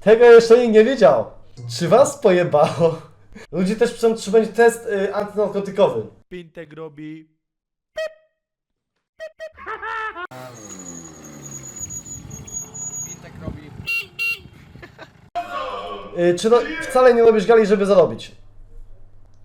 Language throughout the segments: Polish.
Tego jeszcze nikt nie wiedział. Czy was pojebało? Ludzie też piszą, czy będzie test y, antynarkotykowy. Pintek robi. Pintek robi. Y, czy no, wcale nie robisz gali, żeby zarobić.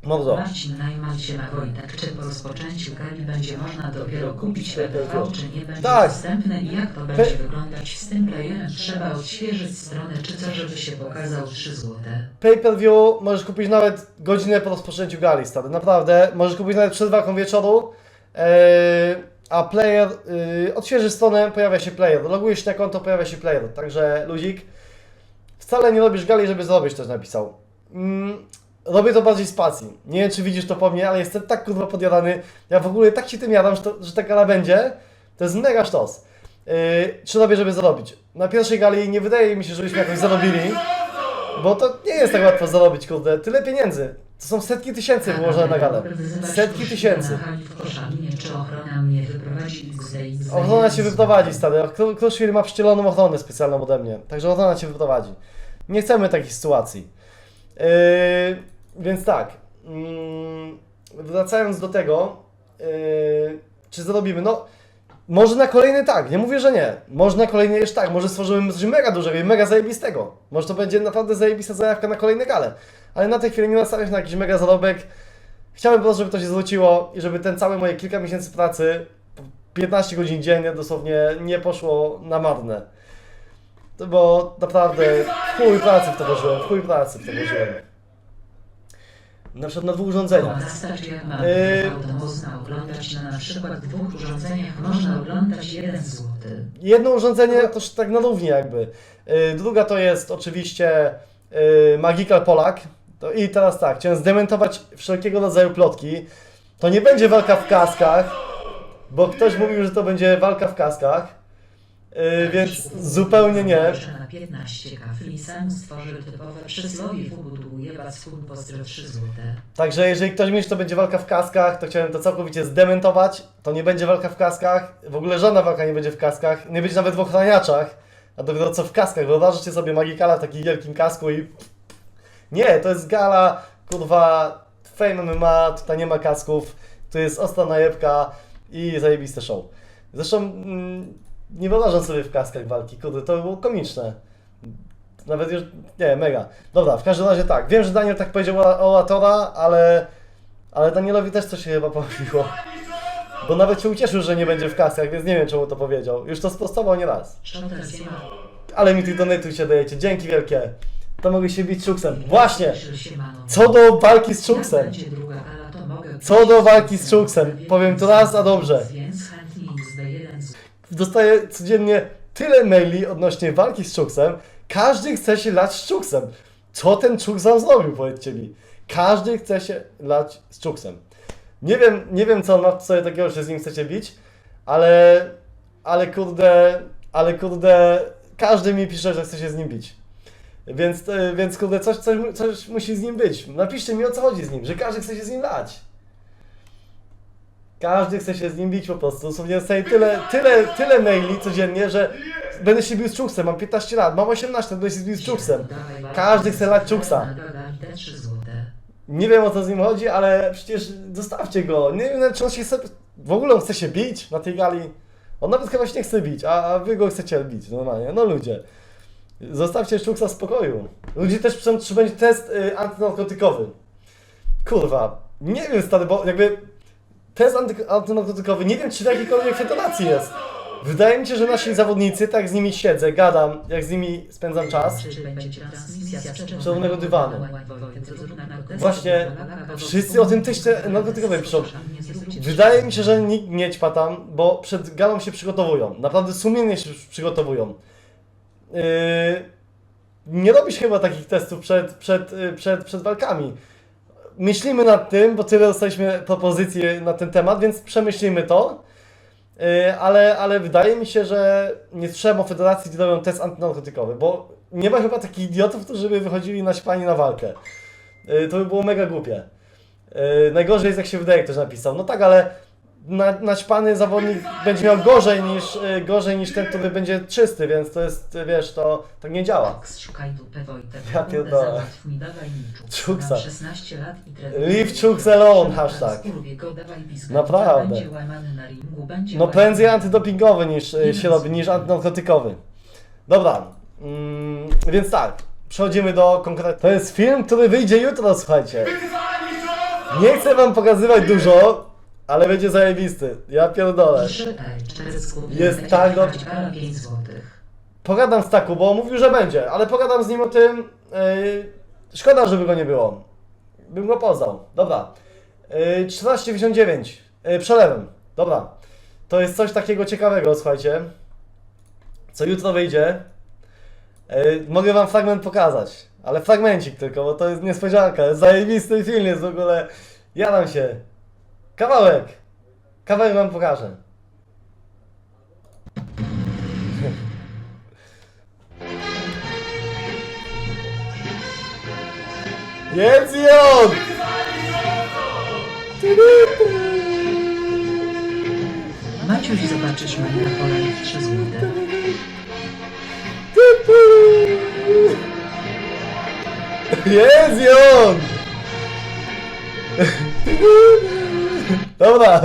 Mordo. Marcin Najman się na Wojtek, czy po rozpoczęciu gali będzie można dopiero kupić PPV, czy nie będzie Tak. dostępne i jak to będzie wyglądać z tym playerem? Trzeba odświeżyć stronę czy co, żeby się pokazał 3 złote. Pay per view możesz kupić nawet godzinę po rozpoczęciu gali, stary. Naprawdę. Możesz kupić nawet przed walką wieczoru. Eee, a player, yy, odświeżysz stronę, pojawia się player. Logujesz się na konto, pojawia się player. Także luzik. Wcale nie robisz gali, żeby zrobić, też napisał. Mm, robię to bardziej z pasji. Nie wiem, czy widzisz to po mnie, ale jestem tak kurwa podjadany. Ja w ogóle tak się tym jadam, że, to, że ta gala będzie. To jest mega sztos. Yy, czy robię, żeby zarobić? Na pierwszej gali nie wydaje mi się, żebyśmy jakoś zarobili. Bo to nie jest tak łatwo zarobić, kurde. Tyle pieniędzy. To są setki tysięcy wyłożone na galę. Setki tysięcy. Ochrona mnie wyprowadzi z XD. Ochrona cię wyprowadzi, stary. Kru- Kruszwil ma przydzieloną ochronę specjalną ode mnie. Także ochrona cię wyprowadzi. Nie chcemy takich sytuacji. Yy, więc tak. Mm, wracając do tego, yy, czy zarobimy? No, może na kolejny tak, nie mówię, że nie. Może na kolejny jeszcze tak, może stworzymy coś mega dużego i mega zajebistego. Może to będzie naprawdę zajebista zajawka na kolejne gale. Ale na tej chwili nie nastawiam się na jakiś mega zarobek. Chciałbym po prostu, żeby to się zwróciło i żeby ten cały moje kilka miesięcy pracy, 15 godzin dziennie dosłownie nie poszło na marne. Bo naprawdę chuj pracy w to włożyłem, chuj pracy w to włożyłem. Na przykład na dwóch urządzeniach. Wystarczy jak Yy. mamy to można oglądać na na przykład dwóch urządzeniach można oglądać jeden złoty. Jedno urządzenie to już tak na równi jakby. Yy, Druga to jest oczywiście yy, Magical Polak. To, I teraz tak, chciałem zdementować wszelkiego rodzaju plotki. To nie będzie walka w kaskach, bo ktoś mówił, że to będzie walka w kaskach. Yy, więc zupełnie nie. Na 15 kafli sam stworzył typowe przysłowie pozdro 3 złote. Także jeżeli ktoś myśli, że to będzie walka w kaskach, to chciałem to całkowicie zdementować. To nie będzie walka w kaskach. W ogóle żadna walka nie będzie w kaskach. Nie będzie nawet w ochraniaczach. A dopiero co w kaskach. Wyobraźcie sobie Magikala w takim wielkim kasku i... Nie, to jest gala, kurwa, Fame MMA, tutaj nie ma kasków. Tu jest ostra najebka i zajebiste show. Zresztą mm, nie wyobrażam sobie w kaskach walki, kurde, to by było komiczne. Nawet już, nie, mega. Dobra, w każdym razie tak. Wiem, że Daniel tak powiedział o Latora, ale, ale Danielowi też coś się chyba pomyliło. Bo nawet się ucieszył, że nie będzie w kaskach, więc nie wiem, czemu to powiedział. Już to sprostował nie raz. Ale mi tych donatów się dajecie. Dzięki wielkie. To mogę się bić Czuksem. Właśnie! Siemano. Co do walki z mogę Co do walki z Czuksem. Powiem to raz, a dobrze. Więc chętnie XD1 z Dostaję codziennie tyle maili odnośnie walki z Czuksem. Każdy chce się lać z Czuksem. Co ten Czuks wam zrobił, powiedzcie mi. Każdy chce się lać z Czuksem. Nie wiem, nie wiem co on ma sobie takiego, że z nim chcecie bić, ale, ale kurde, ale kurde, każdy mi pisze, że chce się z nim bić. Więc, e, więc kurde, coś, coś, coś musi z nim być. Napiszcie mi o co chodzi z nim, że każdy chce się z nim lać. Każdy chce się z nim bić po prostu. Dosłownie dostaję tyle, tyle, tyle maili codziennie, że będę się bił z Czuksem. Mam 15 lat, mam 18, będę się bił z Czuksem. Każdy chce lać Czuksa. Te 3 złote. Nie wiem o co z nim chodzi, ale przecież zostawcie go. Nie wiem czy on się chce... W ogóle on chce się bić na tej gali. On nawet chyba się nie chce bić, a, a wy go chcecie bić normalnie. No ludzie. Zostawcie Czuksa w spokoju. Ludzie też piszą, czy będzie test y, antynarkotykowy. Kurwa. Nie wiem stary, bo jakby test anty, antynarkotykowy, nie wiem czy w jakiejkolwiek federacji jest. Wydaje mi się, że nasi zawodnicy, tak z nimi siedzę, gadam, jak z nimi spędzam czas. Czy będzie transmisja z Czerwonego dywanu. Właśnie wszyscy o tym też te narkotykowej piszą. Wydaje mi się, że nikt nie ćpa tam, bo przed galą się przygotowują. Naprawdę sumiennie się przygotowują. Yy, nie robisz chyba takich testów przed, przed, yy, przed, przed walkami. Myślimy nad tym, bo tyle dostaliśmy propozycji na ten temat, więc przemyślimy to. Yy, ale, ale wydaje mi się, że nie o federacji, gdzie robią test antynarkotykowy, bo nie ma chyba takich idiotów, którzy by wychodzili na śpanie na walkę. Yy, to by było mega głupie. Yy, najgorzej jest, jak się wydaje, ktoś napisał. No tak, ale na, naćpany zawodnik będzie miał gorzej niż, y, gorzej niż ten, który będzie czysty, więc to jest, y, wiesz, to tak nie działa. Szukaj dupę Wojtek. Ja Kurde, pierdolę. załatw mi, dawaj mi czuksa. Czuksa. Mam 16 lat i trenuję. Leave chuks alone, hashtag. kurwie go, dawaj blisko. Naprawdę. Będzie łamany na ringu, będzie No łamany. prędzej antydopingowy niż y, się robi, niż antynarkotykowy. Dobra, mm, więc tak, przechodzimy do konkretnego. To jest film, który wyjdzie jutro, słuchajcie. Nie chcę wam pokazywać dużo, ale będzie zajebisty. Ja pierdolę. Jest tak 5 złotych. Pogadam z Taku, bo mówił, że będzie, ale pogadam z nim o tym. Yy, szkoda, żeby go nie było. Bym go poznał. Dobra. Yy, 14,99. Yy, przelewem. Dobra. To jest coś takiego ciekawego, słuchajcie. Co jutro wyjdzie. Yy, mogę wam fragment pokazać. Ale fragmencik tylko, bo to jest niespodzianka. Zajebisty film jest w ogóle. Jadam się. Kawałek. Kawałek wam pokażę. Jest i on! Maciuś, zobaczysz mnie na pole 3 złote. Jest i on! Dobra.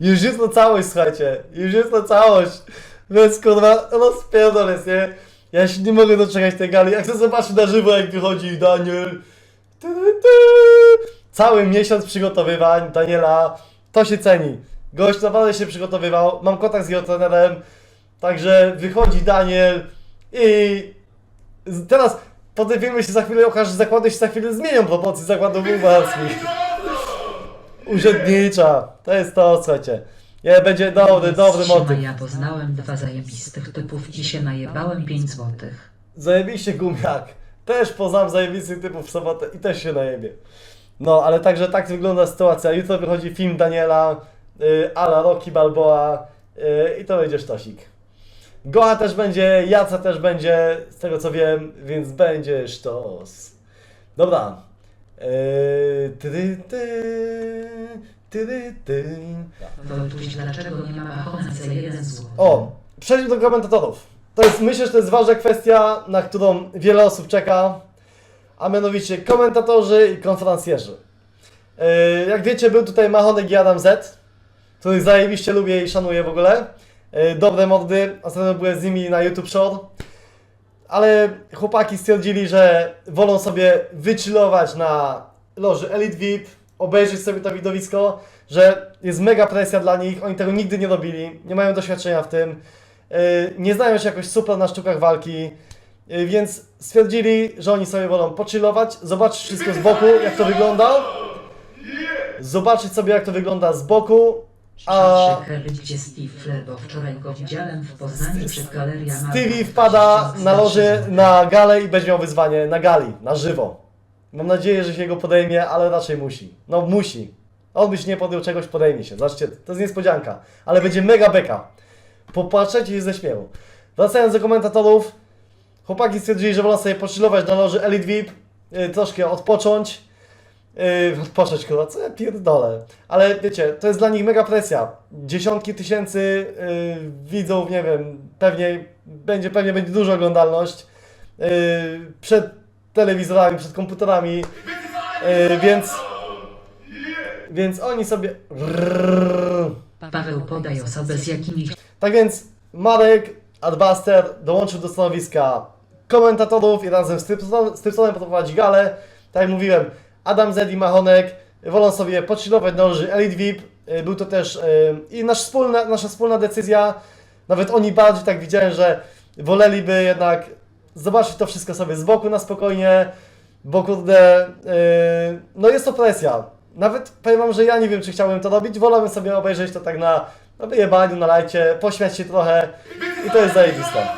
Już jest to całość, słuchajcie. Już jest to całość. Więc kurwa, rozpierdol jest, nie? Ja się nie mogę doczekać tej gali. Ja chcę zobaczyć na żywo, jak wychodzi Daniel. Cały miesiąc przygotowywań Daniela. To się ceni. Gość naprawdę się przygotowywał. Mam kontakt z jego trenerem. Także wychodzi Daniel i teraz po tym filmie się za chwilę okaże, że zakłady się za chwilę zmienią proporcje zakładów bułgarskich. Urzędnicza. To jest to, słuchajcie. Nie, będzie dobry, dobry motyw. Ja poznałem dwa zajebistych typów i się najebałem 5 złotych. Zajebiście gumiak. Też poznam zajebistych typów w sobotę i też się najebie. No, ale także tak wygląda sytuacja. Jutro wychodzi film Daniela, y, Ala Rocky Balboa y, i to będzie sztosik. Goa też będzie, Jaca też będzie, z tego co wiem, więc będzie sztos. Dobra. Yy, ty, ty, ty. Wojtuś, dlaczego nie ma 1 zł? O, przejdźmy do komentatorów. To jest, myślę, że to jest ważna kwestia, na którą wiele osób czeka, a mianowicie komentatorzy i konferencjerzy. Yy, jak wiecie, był tutaj Mahonek i Adam Z, których zajebiście lubię i szanuję w ogóle. Yy, dobre mordy, ostatnio byłem z nimi na YouTube Shore. Ale chłopaki stwierdzili, że wolą sobie wychillować na loży Elite VIP, obejrzeć sobie to widowisko, że jest mega presja dla nich, oni tego nigdy nie robili, nie mają doświadczenia w tym, yy, nie znają się jakoś super na sztukach walki, yy, więc stwierdzili, że oni sobie wolą pochillować, zobaczyć wszystko z boku, jak to wygląda, zobaczyć sobie jak to wygląda z boku, Gdzie Flair, bo wczoraj go widziałem w Poznaniu przed galerią. Stevie wpada na loży na galę i będzie miał wyzwanie na gali, na żywo. Mam nadzieję, że się jego podejmie, ale raczej musi. No musi. On byś nie podjął czegoś, podejmie się. Zobaczcie, to jest niespodzianka. Ale będzie mega beka. Popłaczecie się ze śmiechu. Wracając do komentatorów, chłopaki stwierdzili, że wolą sobie pochillować na loży Elite VIP, yy, troszkę odpocząć. Yy, odpocząć kurwa, co ja pierdolę. Ale wiecie, to jest dla nich mega presja. Dziesiątki tysięcy yy, widzów, nie wiem, pewnie będzie, pewnie będzie duża oglądalność yy, przed telewizorami, przed komputerami, yy, więc więc oni sobie Paweł podaj osobę z jakimi tak więc Marek Adbuster dołączył do stanowiska komentatorów i razem z Trypsonem poprowadzi galę. Tak jak mówiłem, Adam Z i Machonek wolą sobie pochillować na loży Elite VIP. Y, Był to też y, i nasz wspólna, nasza wspólna decyzja. Nawet oni bardziej tak widziałem, że woleliby jednak zobaczyć to wszystko sobie z boku na spokojnie, bo kurde, y, no jest to presja. Nawet powiem wam, że ja nie wiem, czy chciałbym to robić. Wolałbym sobie obejrzeć to tak na, na wyjebaniu, na lajcie, pośmiać się trochę i to jest zajebiste.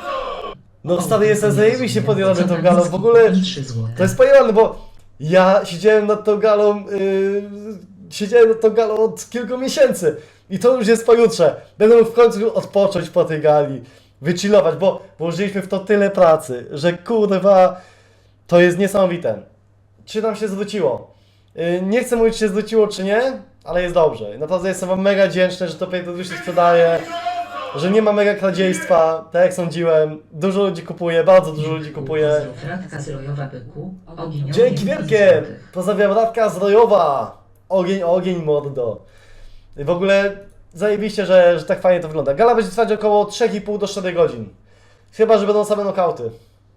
No stary, jestem zajebiście podjarany tą galą. W ogóle 3 złote. to jest pojebane, bo ja siedziałem nad tą galą, yy, siedziałem nad tą galą od kilku miesięcy i to już jest pojutrze. Będę mógł w końcu odpocząć po tej gali, wychillować, bo włożyliśmy w to tyle pracy, że kurwa, to jest niesamowite. Czy nam się zwróciło? Yy, nie chcę mówić, czy się zwróciło, czy nie, ale jest dobrze. Naprawdę jestem wam mega wdzięczny, że to Pay już się sprzedaje, że nie ma mega kradziejstwa, tak jak sądziłem. Dużo ludzi kupuje, bardzo dużo ludzi kupuje. Radka z Rojowa Byku. Ogień, Dzięki ogień, wielkie! złotych. Pozdrawiam Radka z Rojowa! Ogień, ogień, mordo. I w ogóle zajebiście, że, że tak fajnie to wygląda. Gala będzie trwać około 3,5 do 4 godzin. Chyba, że będą same nokauty.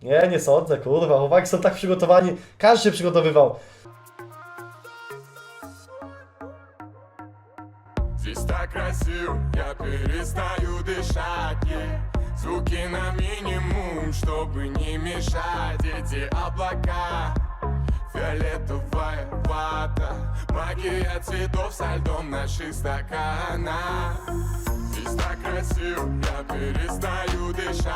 Nie, nie sądzę, kurwa, chłopaki są tak przygotowani. Każdy się przygotowywał. Здесь так красиво, я перестаю дышать. Yeah. Звуки на минимум, чтобы не мешать. Эти облака, фиолетовая вата. Магия цветов со льдом наших стаканах. Здесь так красиво, я перестаю дышать